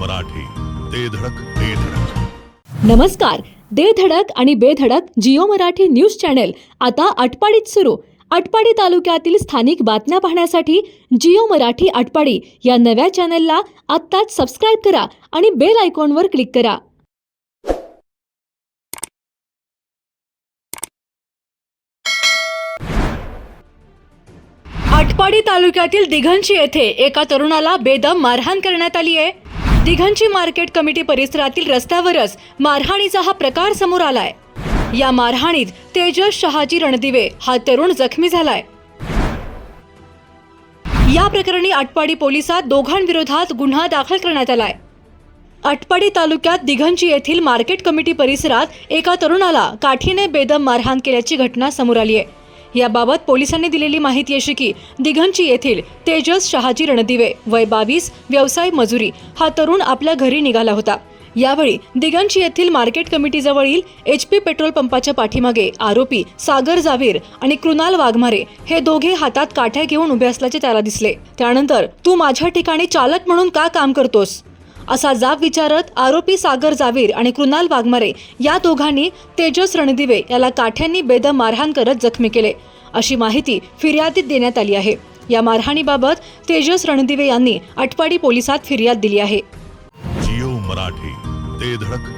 मराठी ते धडक ते धडक. नमस्कार दे धडक आणि बेधडक जिओ मराठी न्यूज चॅनेल. आता आटपाडीत सुरू. आटपाडी तालुक्यातील स्थानिक बातम्या पाहण्यासाठी जिओ मराठी आटपाडी या नव्या चॅनेलला आत्ताच सबस्क्राईब करा आणि बेल आयकॉनवर क्लिक करा. आटपाडी तालुक्यातील दिघंची येथे एका तरुणाला बेदम मारहाण करण्यात आली आहे. दिघंची मार्केट कमिटी परिसरातील रस्त्यावरच मारहाणीचा हा प्रकार समोर आलाय. या मारहाणीत तेजस शहाजी रणदिवे हा तरुण जखमी झालाय. या प्रकरणी आटपाडी पोलिसात दोघांविरोधात गुन्हा दाखल करण्यात आलाय. आटपाडी तालुक्यात दिघंची येथील मार्केट कमिटी परिसरात एका तरुणाला काठीने बेदम मारहाण केल्याची घटना समोर आली आहे. याबाबत पोलिसांनी दिलेली माहिती अशी की दिघंची येथील तेजस शहाजी रणदिवे वय बावीस व्यवसाय मजुरी हा तरुण आपल्या घरी निघाला होता. यावेळी दिगंची येथील मार्केट कमिटीजवळील एच पी पेट्रोल पंपाच्या पाठीमागे आरोपी सागर जावीर आणि कृणाल वाघमारे हे दोघे हातात काठ्या घेऊन उभे असल्याचे त्याला दिसले. त्यानंतर तू माझ्या ठिकाणी चालक म्हणून का काम करतोस? असा जाब विचारत आरोपी सागर जावीर आणि कृणाल वाघमारे या दोघांनी तेजस रणदिवे याला काठ्यांनी बेदम मारहाण करत जखमी केले. अशी माहिती फिर्यादीत देण्यात आली आहे. या मारहाणीबाबत तेजस रणदिवे यांनी आटपाडी पोलिसात फिर्याद दिली आहे. जिओ मराठी ते धडक